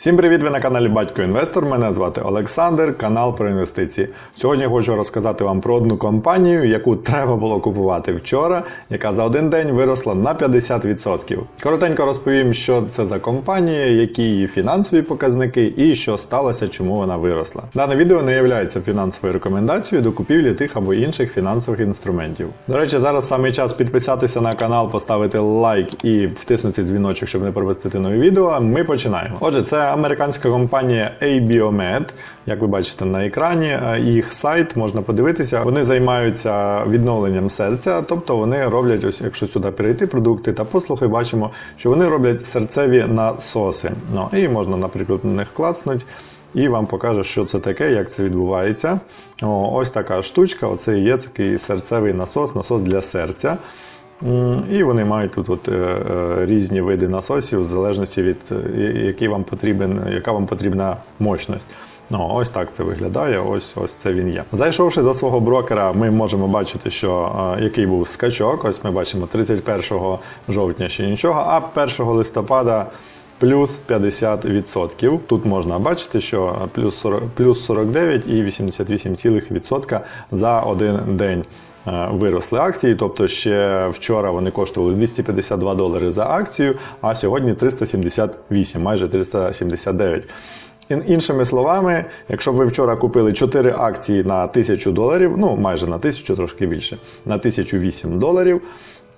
Всім привіт! Ви на каналі Батько Інвестор. Мене звати Олександр, канал про інвестиції. Сьогодні хочу розказати вам про одну компанію, яку треба було купувати вчора, яка за один день виросла на 50%. Коротенько розповім, що це за компанія, які її фінансові показники і що сталося, чому вона виросла. Дане відео не є фінансовою рекомендацією до купівлі тих або інших фінансових інструментів. До речі, зараз саме час підписатися на канал, поставити лайк і втиснути дзвіночок, щоб не пропустити нові відео. Ми починаємо. Отже, це американська компанія ABioMed. Як ви бачите на екрані, е, їх сайт можна подивитися. Вони займаються відновленням серця, тобто вони роблять, ось якщо сюди перейти, продукти та послуги, бачимо, що вони роблять серцеві насоси. Ну і можна, наприклад, на них клацнути. І вам покаже, що це таке, як це відбувається. О, ось така штучка. Оце і є такий серцевий насос, насос для серця. І вони мають тут от, е, е, різні види насосів, в залежності від е, який вам потрібен, яка вам потрібна мощність. Ну, ось так це виглядає, ось ось це він є. Зайшовши до свого брокера, ми можемо бачити, що е, який був скачок. Ось ми бачимо 31 жовтня ще нічого, а 1 листопада. Плюс 50%. Тут можна бачити, що плюс 40, плюс 49 і 88% за один день е, виросли акції. Тобто ще вчора вони коштували 252 долари за акцію, а сьогодні 378, майже 379. Іншими словами, якщо ви вчора купили 4 акції на 1000 доларів, ну майже на 1000, трошки більше, на 1008 доларів,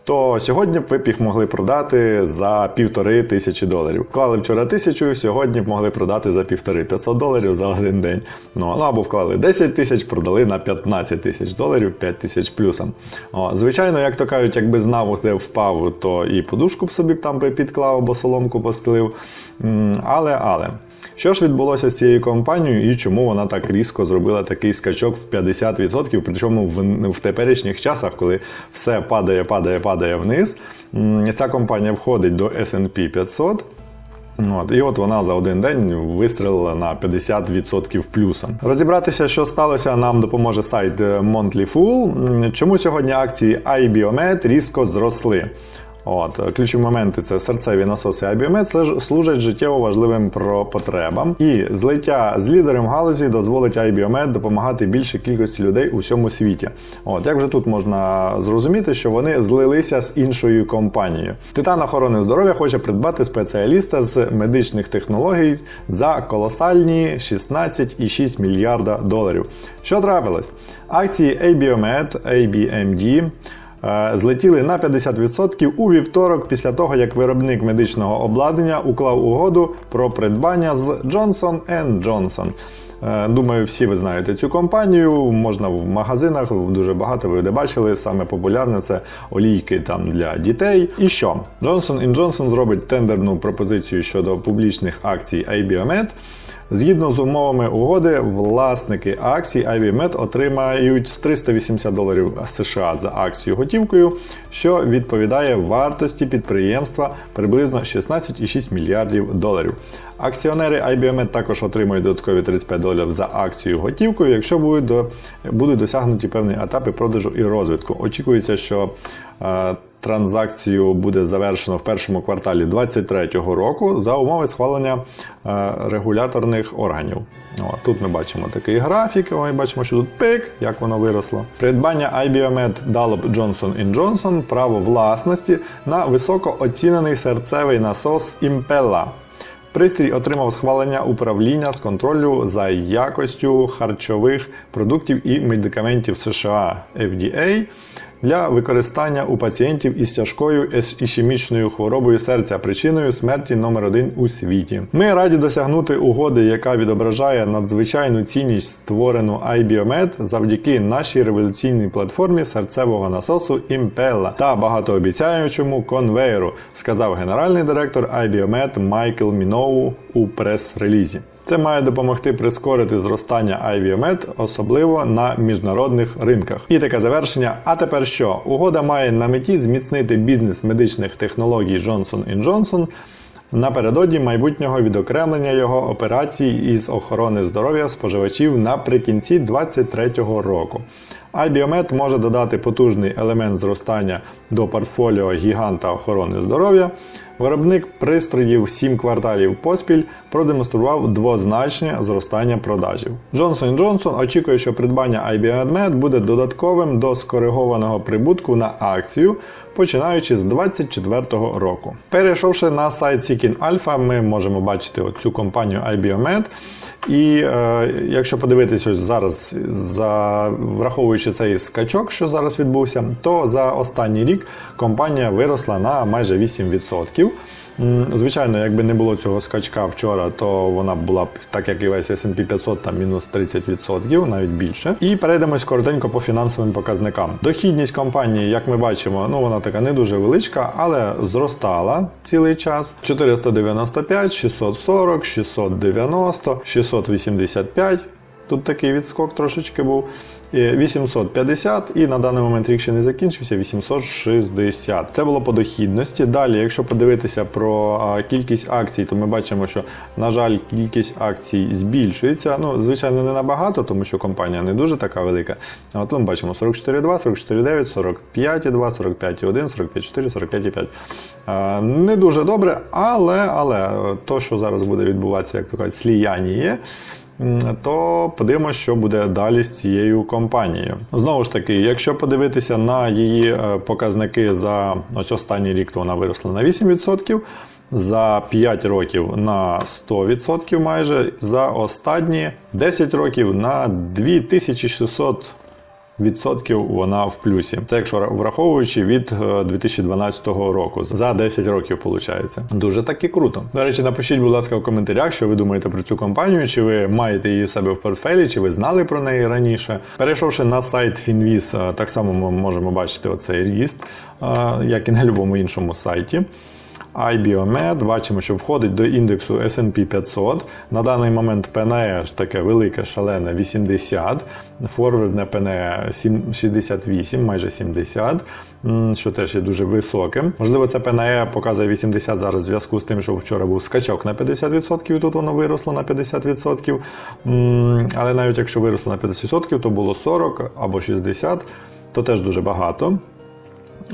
то сьогодні б ви б їх могли продати за півтори тисячі доларів. Вклали вчора тисячу, сьогодні б могли продати за півтори 500 доларів за один день. Ну або вклали 10 тисяч, продали на 15 тисяч доларів, 5 тисяч плюсом. О, звичайно, як то кажуть, якби знав, де впав, то і подушку б собі б там підклав або соломку постелив. Але, але. Що ж відбулося з цією компанією і чому вона так різко зробила такий скачок в 50%, причому в, в теперішніх часах, коли все падає, падає, падає вниз. Ця компанія входить до SP 500. От, і от вона за один день вистрілила на 50% плюсом. Розібратися, що сталося, нам допоможе сайт е, Monthly Fool. Чому сьогодні акції iBiomed різко зросли? От, ключові моменти це серцеві насоси Abiomed служать життєво важливим потребам. І злиття з лідером галузі дозволить iBiomed допомагати більшій кількості людей у всьому світі. От як вже тут можна зрозуміти, що вони злилися з іншою компанією. Титан охорони здоров'я хоче придбати спеціаліста з медичних технологій за колосальні 16,6 мільярда доларів. Що трапилось? Акції ABioMed, ABMD злетіли на 50% у вівторок після того, як виробник медичного обладнання уклав угоду про придбання з Johnson Johnson. Е, Думаю, всі ви знаєте цю компанію. Можна в магазинах дуже багато ви де бачили. Саме популярне це олійки там для дітей. І що? Johnson Johnson зробить тендерну пропозицію щодо публічних акцій iBiomed. Згідно з умовами угоди, власники акцій iBiomed отримають 380 доларів США за акцію готівкою, що відповідає вартості підприємства приблизно 16,6 мільярдів доларів. Акціонери iBiomed також отримують додаткові 35 доларів за акцію готівкою, якщо будуть, до, будуть досягнуті певні етапи продажу і розвитку. Очікується, що е, транзакцію буде завершено в першому кварталі 2023 року за умови схвалення е, регуляторних органів. О, тут ми бачимо такий графік, ми бачимо, що тут пик, як воно виросло. Придбання дало б Johnson Johnson право власності на високо оцінений серцевий насос Impella. Пристрій отримав схвалення управління з контролю за якостю харчових продуктів і медикаментів США FDA для використання у пацієнтів із тяжкою ішемічною хворобою серця, причиною смерті номер один у світі. Ми раді досягнути угоди, яка відображає надзвичайну цінність створену iBiomed завдяки нашій революційній платформі серцевого насосу Impella та багатообіцяючому конвейеру, сказав генеральний директор iBiomed Майкл Міноу у прес-релізі. Це має допомогти прискорити зростання IVMed, особливо на міжнародних ринках. І таке завершення. А тепер що? Угода має на меті зміцнити бізнес медичних технологій Johnson Johnson напередодні майбутнього відокремлення його операцій із охорони здоров'я споживачів наприкінці 2023 року. iBiomed може додати потужний елемент зростання до портфоліо гіганта охорони здоров'я. Виробник пристроїв 7 кварталів поспіль продемонстрував двозначне зростання продажів. Johnson Johnson очікує, що придбання iBiomed буде додатковим до скоригованого прибутку на акцію, починаючи з 2024 року. Перейшовши на сайт Seeking Alpha, ми можемо бачити цю компанію iBiomed. І е, якщо подивитися зараз, за, враховуючи цей скачок, що зараз відбувся, то за останній рік компанія виросла на майже 8%. Звичайно, якби не було цього скачка вчора, то вона була б, так як і весь S&P 500, там мінус 30%, навіть більше. І перейдемось коротенько по фінансовим показникам. Дохідність компанії, як ми бачимо, ну вона така не дуже величка, але зростала цілий час. 495, 640, 690, 685. Тут такий відскок трошечки був. 850 і на даний момент рік ще не закінчився 860. Це було по дохідності. Далі, якщо подивитися про кількість акцій, то ми бачимо, що, на жаль, кількість акцій збільшується. Ну, звичайно, не набагато, тому що компанія не дуже така велика. От ми бачимо 44,2, 44,9, 45,2, 45,1, 45,4, 45,5. Не дуже добре, але, але то, що зараз буде відбуватися, як то кажуть, сліяння, то подивимося, що буде далі з цією компанією. Знову ж таки, якщо подивитися на її е, показники за ось останній рік, то вона виросла на 8%. За 5 років на 100% майже, за останні 10 років на 2600 відсотків вона в плюсі. Це якщо враховуючи від е, 2012 року. За 10 років виходить. Дуже таки круто. До речі, напишіть, будь ласка, в коментарях, що ви думаєте про цю компанію, чи ви маєте її в себе в портфелі, чи ви знали про неї раніше. Перейшовши на сайт Finviz, е, так само ми можемо бачити оцей ріст, е, як і на будь-якому іншому сайті. iBiomed, бачимо, що входить до індексу S&P 500. На даний момент PNE ж таке велике, шалене 80, форвардне 7 68, майже 70, м, що теж є дуже високим. Можливо, це PNE показує 80 зараз в зв'язку з тим, що вчора був скачок на 50%, і тут воно виросло на 50%. Але навіть якщо виросло на 50%, то було 40 або 60, то теж дуже багато.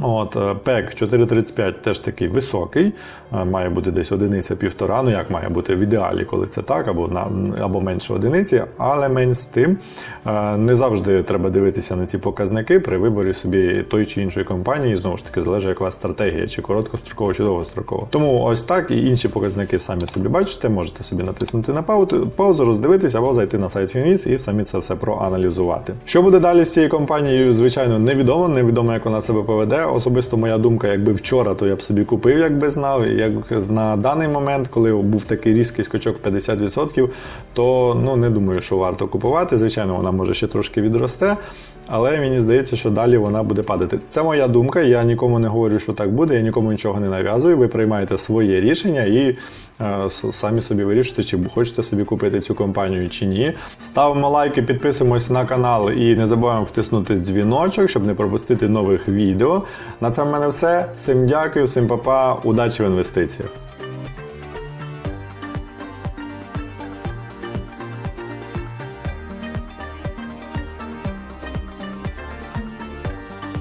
От, е, PEC 435 теж такий високий, е, має бути десь одиниця півтора. Ну як має бути в ідеалі, коли це так, або на або менше одиниці, але менш з тим е, не завжди треба дивитися на ці показники при виборі собі той чи іншої компанії. Знову ж таки, залежить, яка стратегія, чи короткострокова, чи довгострокова. Тому ось так і інші показники самі собі бачите, можете собі натиснути на паузу, роздивитися або зайти на сайт Finviz і самі це все проаналізувати. Що буде далі з цією компанією, звичайно, невідомо. Невідомо, як вона себе поведе. Особисто моя думка, якби вчора, то я б собі купив, якби знав. Як на даний момент, коли був такий різкий скачок 50%, то ну не думаю, що варто купувати. Звичайно, вона може ще трошки відросте, але мені здається, що далі вона буде падати. Це моя думка. Я нікому не говорю, що так буде, я нікому нічого не нав'язую. Ви приймаєте своє рішення і е, самі собі вирішуєте, чи хочете собі купити цю компанію чи ні. Ставимо лайки, підписуємось на канал і не забуваємо втиснути дзвіночок, щоб не пропустити нових відео. На цьому в мене все. Всім дякую, всім па-па, удачі в інвестиціях.